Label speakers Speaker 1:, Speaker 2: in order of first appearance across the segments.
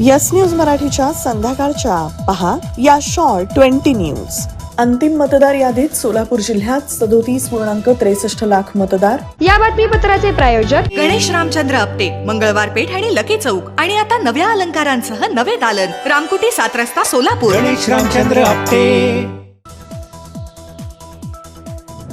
Speaker 1: Yes news मराठीच्या संध्याकाळच्या. पहा या शॉर्ट ट्वेंटी न्यूज अंतिम मतदार यादीत सोलापूर जिल्ह्यात सदोतीस पूर्णांक त्रेसष्ट लाख मतदार.
Speaker 2: या बातमीपत्राचे प्रायोजक
Speaker 3: गणेश रामचंद्र आपटे मंगळवार पेठ आणि लकी चौक आणि आता नव्या अलंकारांसह नवे दालन. रामकुटी सात रस्ता सोलापूर.
Speaker 4: गणेश रामचंद्र आपटे.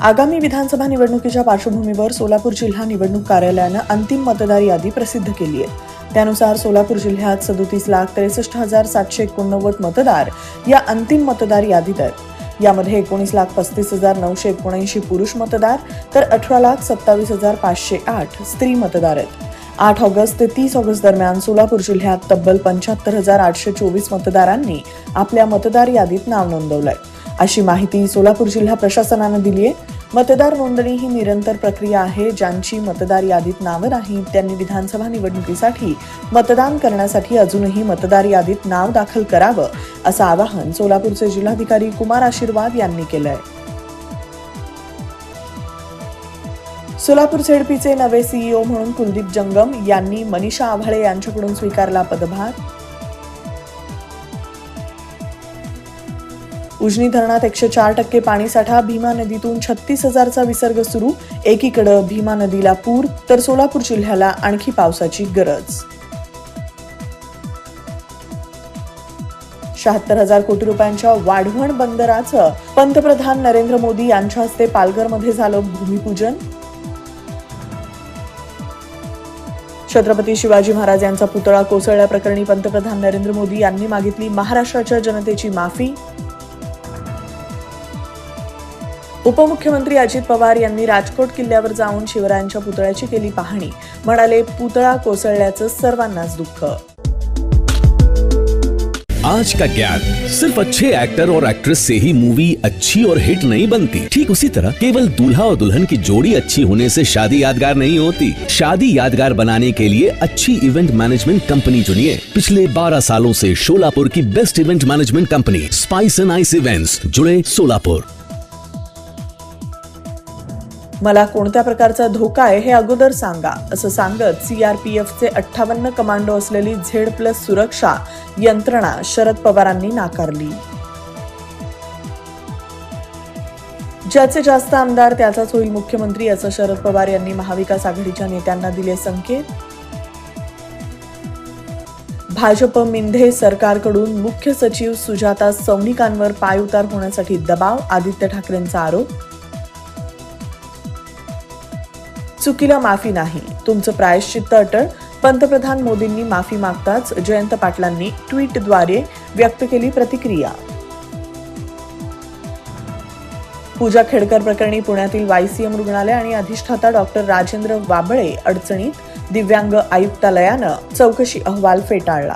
Speaker 1: आगामी विधानसभा निवडणुकीच्या पार्श्वभूमीवर सोलापूर जिल्हा निवडणूक कार्यालयानं अंतिम मतदार यादी प्रसिद्ध केली आहे. त्यानुसार सोलापूर जिल्ह्यात सदोतीस लाख त्रेसष्ट हजार सातशे एकोणनव्वद मतदार या अंतिम मतदार यादीत आहेत. यामध्ये एकोणीस लाख पस्तीस हजार नऊशे एकोणऐंशी पुरुष मतदार तर अठरा लाख सत्तावीस हजार पाचशे आठ स्त्री मतदार आहेत. आठ ऑगस्ट ते तीस ऑगस्ट दरम्यान सोलापूर जिल्ह्यात तब्बल पंच्याहत्तर हजार आठशे चोवीस मतदारांनी आपल्या मतदार यादीत नाव नोंदवलंय. अशी माहिती सोलापूर जिल्हा प्रशासनानं दिली आहे मतदार नोंदणी ही निरंतर प्रक्रिया आहे ज्यांची मतदार यादीत नावं नाहीत. त्यांनी विधानसभा निवडणुकीसाठी मतदान करण्यासाठी अजूनही मतदार यादीत नाव दाखल करावं असं आवाहन सोलापूरचे जिल्हाधिकारी कुमार आशीर्वाद यांनी केलंय. सोलापूर झेडपीचे नवे सीईओ म्हणून कुलदीप जंगम यांनी मनीषा आव्हाळे यांच्याकडून स्वीकारला पदभार. उजनी धरणात एकशे चार टक्के पाणीसाठा भीमा नदीतून छत्तीस हजारचा विसर्ग सुरू. एकीकडं भीमा नदीला पूर तर सोलापूर जिल्ह्याला आणखी पावसाची गरज. शहात्तर हजार कोटी रुपयांच्या वाढवण बंदराचं पंतप्रधान नरेंद्र मोदी यांच्या हस्ते पालघरमध्ये झालं भूमिपूजन. छत्रपती शिवाजी महाराज यांचा पुतळा कोसळल्याप्रकरणी पंतप्रधान नरेंद्र मोदी यांनी मागितली महाराष्ट्राच्या जनतेची माफी. उपमुख्यमंत्री अजित पवार यांनी राजकोट किल्ल्यावर जाऊन शिवरायांच्या पुतळ्याची केली पाहणी. म्हणाले, पुतळा कोसळल्याचं सर्वांनाच दुःख.
Speaker 5: आज का ज्ञान? सिर्फ़ अच्छे एक्टर और एक्ट्रेस से ही मूवी अच्छी और हिट नहीं बनती. ठीक उसी तरह, केवल दूल्हा और दुल्हन की जोड़ी अच्छी होने से शादी यादगार नहीं होती. शादी यादगार बनाने के लिए अच्छी इवेंट मैनेजमेंट कंपनी चुनिए. पिछले 12 सालों से शोलापुर की best event management company spice and ice events जुड़े सोलापुर.
Speaker 1: मला कोणत्या प्रकारचा धोका आहे हे अगोदर सांगा असं सांगत सीआरपीएफचे अठ्ठावन्न कमांडो असलेली झेड प्लस सुरक्षा यंत्रणा शरद पवारांनी नाकारली. ज्याचे जास्त आमदार त्याचाच होईल मुख्यमंत्री असं शरद पवार यांनी महाविकास आघाडीच्या नेत्यांना दिले संकेत. भाजप मिंधे सरकारकडून मुख्य सचिव सुजाता सौनिकांवर पायउतार होण्यासाठी दबाव आदित्य ठाकरेंचा आरोप. चुकीला माफी नाही. तुमचं प्रायश्चित्त अटळ पंतप्रधान मोदींनी माफी मागताच जयंत पाटलांनी ट्विटद्वारे व्यक्त केली प्रतिक्रिया. पूजा खेडकर प्रकरणी पुण्यातील वायसीएम रुग्णालय आणि अधिष्ठाता डॉक्टर राजेंद्र वाबळे अडचणीत दिव्यांग आयुक्तालयानं चौकशी अहवाल फेटाळला.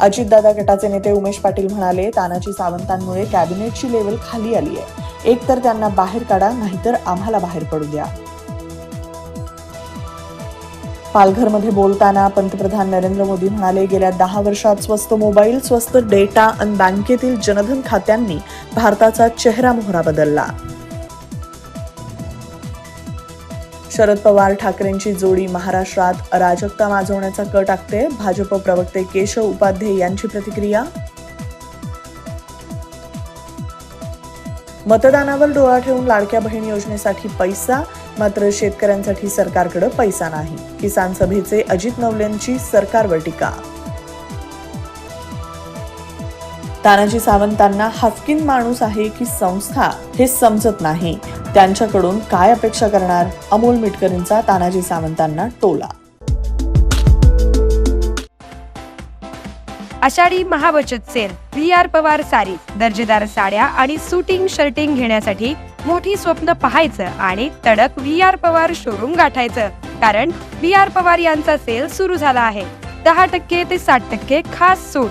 Speaker 1: अजितदादा गटाचे नेते उमेश पाटील म्हणाले तानाजी सावंतांमुळे कॅबिनेटची लेवल खाली आली आहे. एक तर त्यांना बाहेर काढा नाहीतर आम्हाला बाहेर पडू द्या. पालघरमध्ये बोलताना पंतप्रधान नरेंद्र मोदी म्हणाले गेल्या दहा वर्षात स्वस्त मोबाईल स्वस्त डेटा आणि बँकेतील जनधन खात्यांनी भारताचा चेहरा मोहरा बदलला. शरद पवार ठाकरेंची जोडी महाराष्ट्रात अराजकता माजवण्याचा कट टाकते भाजप प्रवक्ते केशव उपाध्ये यांची प्रतिक्रिया? मतदानावर डोळा ठेवून लाडक्या बहीण योजनेसाठी पैसा मात्र शेतकऱ्यांसाठी सरकारकडे पैसा नाही. किसान सभेचे अजित नवलेंची सरकारवर टीका तानाजी सावंतांना हफकिन माणूस आहे की संस्था हे समजत नाही. त्यांच्याकडून काय अपेक्षा करणार? अमोल मिटकरींचा तानाजी सावंतांना टोला.
Speaker 2: Ashadhi महाबचत sale V R Pawar sari दर्जेदार साड्या आणि सुटिंग शर्टिंग घेण्यासाठी मोठी स्वप्न पाहायचं आणि तडक व्ही आर पवार शोरूम गाठायचं. कारण व्ही आर पवार यांचा सेल सुरू झाला आहे. दहा टक्के ते साठ टक्के खास सूट.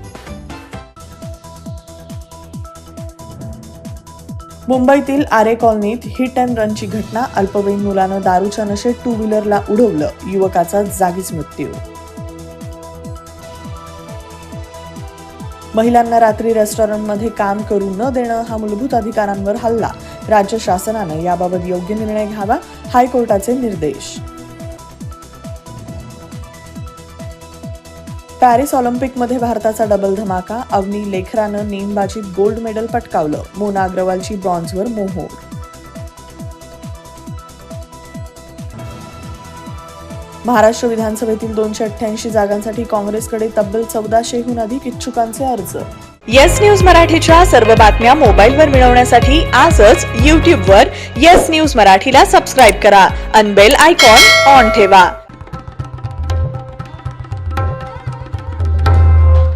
Speaker 1: मुंबईतील आरे कॉलनीत हिट अँड रनची घटना अल्पवयीन मुलानं दारूच्या नशेत टू व्हीलरला उडवलं. युवकाचा जागीच मृत्यू. महिलांना रात्री रेस्टॉरंटमध्ये काम करू न देणं हा मूलभूत अधिकारांवर हल्ला. राज्य शासनानं याबाबत योग्य निर्णय घ्यावा हायकोर्टाचे निर्देश. पॅरिस ऑलिम्पिकमध्ये भारताचा डबल धमाका अवनी लेखरानं नेमबाजीत गोल्ड मेडल पटकावलं मोना अग्रवालची ब्रॉन्झवर मोहोर. महाराष्ट्र विधानसभेतील दोनशे अठ्ठ्याऐंशी जागांसाठी काँग्रेसकडे तब्बल चौदाशेहून अधिक इच्छुकांचे अर्ज.
Speaker 6: येस न्यूज मराठीच्या सर्व बातम्या मोबाईलवर मिळवण्यासाठी आजच यूट्यूबवर येस न्यूज मराठीला सबस्क्राईब करा. अनबेल आयकॉन ऑन ठेवा.